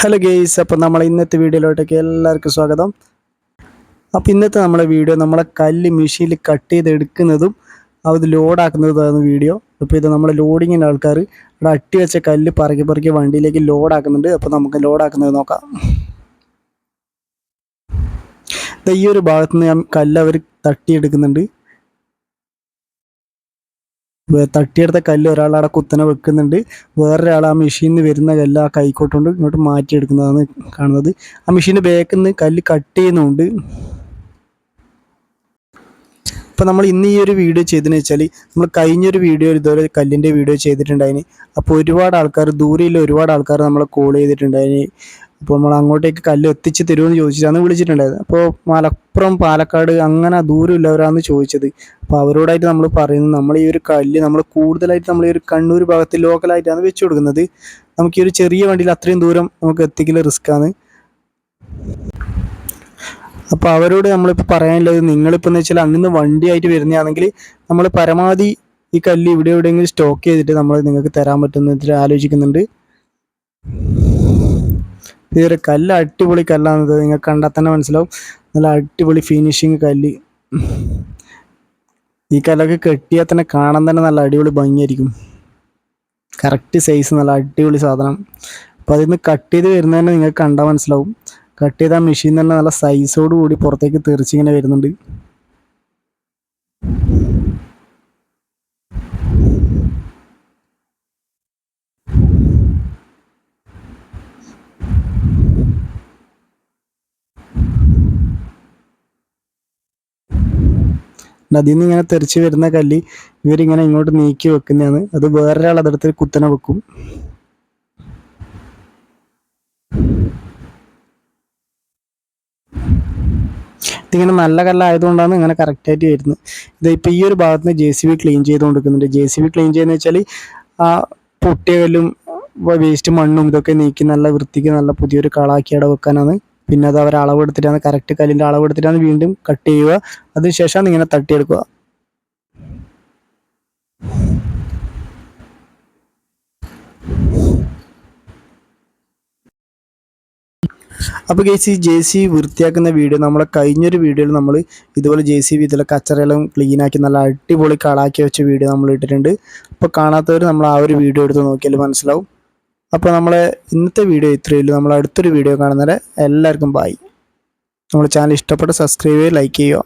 Hello guys അപ്പോൾ നമ്മൾ ഇന്നത്തെ വീഡിയോയിലോട്ടേക്ക് എല്ലാവർക്കും സ്വാഗതം. അപ്പോൾ ഇന്നത്തെ നമ്മുടെ വീഡിയോ നമ്മളെ കല്ല് മെഷീനിൽ കട്ട് ചെയ്ത് എടുക്കുന്നതും അത് ലോഡാക്കുന്നതുമാണ് വീഡിയോ. അപ്പോൾ ഇത് നമ്മൾ ലോഡിങ്ങിന്റെ ആൾക്കാർ ഇവിടെ അട്ടി വെച്ച കല്ല് പറക്കി പറക്കി വണ്ടിയിലേക്ക് ലോഡാക്കുന്നുണ്ട് അപ്പോൾ നമുക്ക് ലോഡാക്കുന്നത് നോക്കാം. ഈ ഒരു ഭാഗത്ത് നിന്ന് കല്ല് അവർ തട്ടിയെടുക്കുന്നുണ്ട്. തട്ടിയെടുത്ത കല്ല് ഒരാൾ അവിടെ കുത്തനെ വെക്കുന്നുണ്ട്. വേറൊരാൾ ആ മെഷീനിൽ നിന്ന് വരുന്ന കല്ല് ആ കൈക്കോട്ടുകൊണ്ട് ഇങ്ങോട്ട് മാറ്റിയെടുക്കുന്നതാണ് കാണുന്നത്. ആ മെഷീന്റെ ബാക്കിൽ നിന്ന് കല്ല് കട്ട് ചെയ്യുന്നുണ്ട്. ഇപ്പം നമ്മൾ ഇന്ന് ഈ ഒരു വീഡിയോ ചെയ്തതെന്ന് വെച്ചാൽ നമ്മൾ കഴിഞ്ഞൊരു വീഡിയോ ഇതുപോലെ കല്ലിന്റെ വീഡിയോ ചെയ്തിട്ടുണ്ടായിന്. അപ്പോൾ ഒരുപാട് ആൾക്കാർ ദൂരെയുള്ള ഒരുപാട് ആൾക്കാർ നമ്മളെ കോൾ ചെയ്തിട്ടുണ്ടായിന്. അപ്പോൾ നമ്മൾ അങ്ങോട്ടേക്ക് കല്ല് എത്തിച്ച് തരുമെന്ന് ചോദിച്ചിട്ടാണ് വിളിച്ചിട്ടുണ്ടായത് അപ്പോൾ മലപ്പുറം പാലക്കാട് അങ്ങനെ ദൂരമില്ലവരാന്ന് ചോദിച്ചത്. അപ്പോൾ അവരോടായിട്ട് നമ്മൾ പറയുന്നത് നമ്മൾ ഈ ഒരു കല്ല് നമ്മൾ കൂടുതലായിട്ട് നമ്മൾ ഈ ഒരു കണ്ണൂർ ഭാഗത്ത് ലോക്കലായിട്ടാണ് വെച്ച് കൊടുക്കുന്നത്. നമുക്ക് ഈ ഒരു ചെറിയ വണ്ടിയിൽ അത്രയും ദൂരം നമുക്ക് എത്തിക്കൽ റിസ്ക്കാണ്. അപ്പോൾ അവരോട് നമ്മളിപ്പോൾ പറയാനുള്ളത് നിങ്ങളിപ്പോൾ എന്ന് വെച്ചാൽ അങ്ങിന്ന് വണ്ടിയായിട്ട് വരുന്നതാണെങ്കിൽ നമ്മൾ പരമാവധി ഈ കല്ല് ഇവിടെ എവിടെയെങ്കിലും സ്റ്റോക്ക് ചെയ്തിട്ട് നമ്മൾ നിങ്ങൾക്ക് തരാൻ പറ്റുന്ന ആലോചിക്കുന്നുണ്ട്. ഈ ഒരു കല്ല് അടിപൊളി കല്ലാണത് നിങ്ങൾക്ക് കണ്ടാൽ തന്നെ മനസ്സിലാവും. നല്ല അടിപൊളി ഫിനിഷിങ് കല്ല്. ഈ കല്ലൊക്കെ കെട്ടിയാൽ തന്നെ കാണാൻ തന്നെ നല്ല അടിപൊളി ഭംഗിയായിരിക്കും. കറക്റ്റ് സൈസ് നല്ല അടിപൊളി സാധനം. അപ്പോൾ അതിൽ നിന്ന് കട്ട് ചെയ്ത് വരുന്നതന്നെ നിങ്ങൾക്ക് കണ്ടാൽ മനസ്സിലാവും. കട്ട് ചെയ്ത മെഷീൻ തന്നെ നല്ല സൈസോട് കൂടി പുറത്തേക്ക് തെറിച്ചിങ്ങനെ വരുന്നുണ്ട്. അതിൽ നിന്ന് ഇങ്ങനെ തെറിച്ച് വരുന്ന കല്ല് ഇവരിങ്ങനെ ഇങ്ങോട്ട് നീക്കി വെക്കുന്നതാണ്. അത് വേറൊരാൾ അതെടുത്ത് കുത്തനെ വെക്കും. ഇതിങ്ങനെ നല്ല കല്ലായതുകൊണ്ടാണ് ഇങ്ങനെ കറക്റ്റായിട്ട് വരുന്നത്. ഇത് ഇപ്പോൾ ഈ ഒരു ഭാഗത്ത് നിന്ന് ജെ സി ബി ക്ലീൻ ചെയ്തുകൊണ്ടിരിക്കുന്നുണ്ട്. ജെ സി ബി ക്ലീൻ ചെയ്യുന്നത് വെച്ചാൽ ആ പൊട്ടിയ കല്ലും വേസ്റ്റ് മണ്ണും ഇതൊക്കെ നീക്കി നല്ല വൃത്തിക്ക് നല്ല പുതിയൊരു കളാക്കി അവിടെ വെക്കാനാണ് പിന്നെ അത് അവർ അളവെടുത്തിട്ടാണ് കറക്റ്റ് കല്ലിന്റെ അളവെടുത്തിട്ടാണ് വീണ്ടും കട്ട് ചെയ്യുക. അതിനുശേഷമാണ് ഇങ്ങനെ തട്ടിയെടുക്കുക. അപ്പോൾ ഗേസ് ഈ ജെ സി വൃത്തിയാക്കുന്ന വീഡിയോ നമ്മളെ കഴിഞ്ഞൊരു വീഡിയോയിൽ നമ്മൾ ഇതുപോലെ ജെ സി ബി ഇതിലെ കച്ചറയെല്ലാം ക്ലീനാക്കി നല്ല അടിപൊളി കളാക്കി വെച്ച വീഡിയോ നമ്മൾ ഇട്ടിട്ടുണ്ട്. അപ്പോൾ കാണാത്തവർ നമ്മൾ ആ ഒരു വീഡിയോ എടുത്ത് നോക്കിയാൽ മനസ്സിലാവും. അപ്പോൾ നമ്മൾ ഇന്നത്തെ വീഡിയോ ഇത്രയേ ഉള്ളൂ. നമ്മൾ അടുത്തൊരു വീഡിയോ കാണുന്നവരെ എല്ലാവർക്കും ബായ് നമ്മുടെ ചാനൽ ഇഷ്ടപ്പെട്ട സബ്സ്ക്രൈബ് ചെയ്യുക ലൈക്ക് ചെയ്യുക.